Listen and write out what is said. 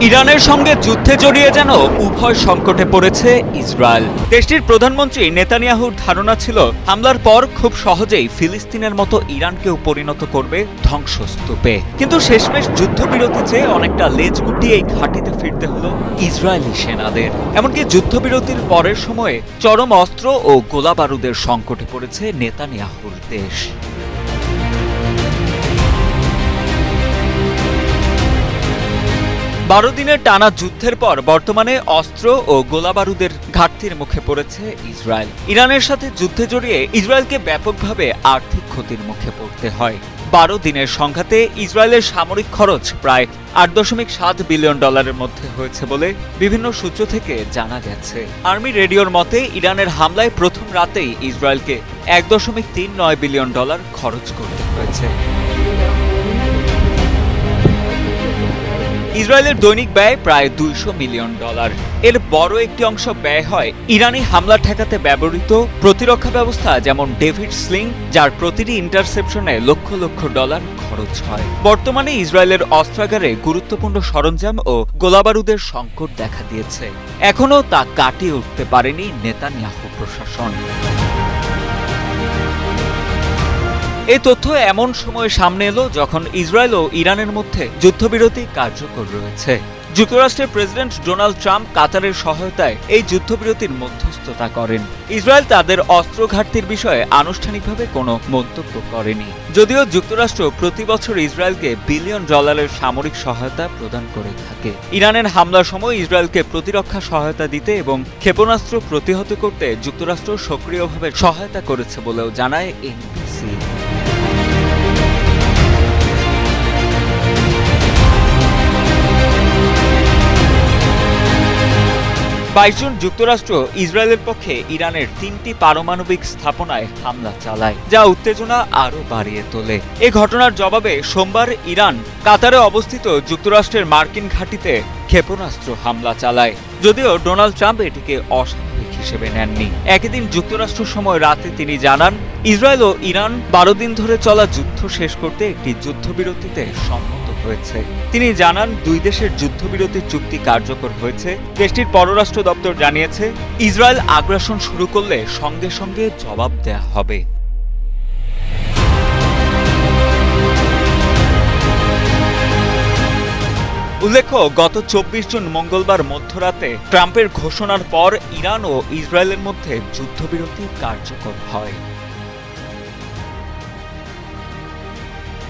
ইরানের সঙ্গে যুদ্ধে জড়িয়ে যেন উভয় সংকটে পড়েছে ইসরায়েল। দেশটির প্রধানমন্ত্রী নেতানিয়াহুর ধারণা ছিল, হামলার পর খুব সহজেই ফিলিস্তিনের মতো ইরানকেও পরিণত করবে ধ্বংসস্তূপে। কিন্তু শেষমেশ যুদ্ধবিরতি চেয়ে অনেকটা লেজ গুটিয়ে এই ঘাঁটিতে ফিরতে হলো ইসরায়েলি সেনাদের। এমনকি যুদ্ধবিরতির পরের সময়ে চরম অস্ত্র ও গোলাবারুদের সংকটে পড়েছে নেতানিয়াহুর দেশ। বারো দিনের টানা যুদ্ধের পর বর্তমানে অস্ত্র ও গোলাবারুদের ঘাটতির মুখে পড়েছে ইসরায়েল। ইরানের সাথে যুদ্ধে জড়িয়ে ইসরায়েলকে ব্যাপকভাবে আর্থিক ক্ষতির মুখে পড়তে হয়। বারো দিনের সংঘাতে ইসরায়েলের সামরিক খরচ প্রায় আট দশমিক সাত বিলিয়ন ডলারের মধ্যে হয়েছে বলে বিভিন্ন সূত্র থেকে জানা গেছে। আর্মি রেডিওর মতে, ইরানের হামলায় প্রথম রাতেই ইসরায়েলকে এক দশমিক তিন নয় বিলিয়ন ডলার খরচ করতে হয়েছে। ইসরায়েলের দৈনিক ব্যয় প্রায় দুইশো মিলিয়ন ডলার। এর বড় একটি অংশ ব্যয় হয় ইরানি হামলা ঠেকাতে ব্যবহৃত প্রতিরক্ষা ব্যবস্থা, যেমন ডেভিড স্লিং, যার প্রতিটি ইন্টারসেপশনে লক্ষ লক্ষ ডলার খরচ হয়। বর্তমানে ইসরায়েলের অস্ত্রাগারে গুরুত্বপূর্ণ সরঞ্জাম ও গোলাবারুদের সংকট দেখা দিয়েছে। এখনও তা কাটিয়ে উঠতে পারেনি নেতানিয়াহু প্রশাসন। এই তথ্য এমন সময় সামনে এলো যখন ইসরায়েল ও ইরানের মধ্যে যুদ্ধবিরতি কার্যকর রয়েছে। যুক্তরাষ্ট্রের প্রেসিডেন্ট ডোনাল্ড ট্রাম্প কাতারের সহায়তায় এই যুদ্ধবিরতির মধ্যস্থতা করেন। ইসরায়েল তাদের অস্ত্র ঘাটতির বিষয়ে আনুষ্ঠানিকভাবে কোনো মন্তব্য করেনি। যদিও যুক্তরাষ্ট্র প্রতি বছর ইসরায়েলকে বিলিয়ন ডলারের সামরিক সহায়তা প্রদান করে থাকে। ইরানের হামলার সময় ইসরায়েলকে প্রতিরক্ষা সহায়তা দিতে এবং ক্ষেপণাস্ত্র প্রতিহত করতে যুক্তরাষ্ট্র সক্রিয়ভাবে সহায়তা করেছে বলেও জানায় এনবিসি। বাইশ জুন যুক্তরাষ্ট্র ইসরায়েলের পক্ষে ইরানের তিনটি পারমাণবিক স্থাপনায় হামলা চালায়, যা উত্তেজনা আরও বাড়িয়ে তোলে। এ ঘটনার জবাবে সোমবার ইরান কাতারে অবস্থিত যুক্তরাষ্ট্রের মার্কিন ঘাঁটিতে ক্ষেপণাস্ত্র হামলা চালায়। যদিও ডোনাল্ড ট্রাম্প এটিকে অস্বাভাবিক হিসেবে নেননি। একই দিন যুক্তরাষ্ট্র সময় রাতে তিনি জানান, ইসরায়েল ও ইরান বারো দিন ধরে চলা যুদ্ধ শেষ করতে একটি যুদ্ধবিরতিতে সম্মত হয়েছে। তিনি জানান, দুই দেশের যুদ্ধবিরতির চুক্তি কার্যকর হয়েছে। দেশটির পররাষ্ট্র দপ্তর জানিয়েছে, ইসরায়েল আগ্রাসন শুরু করলে সঙ্গে সঙ্গে জবাব দেয়া হবে। উল্লেখ্য, গত চব্বিশ জুন মঙ্গলবার মধ্যরাতে ট্রাম্পের ঘোষণার পর ইরান ও ইসরায়েলের মধ্যে যুদ্ধবিরতি কার্যকর হয়।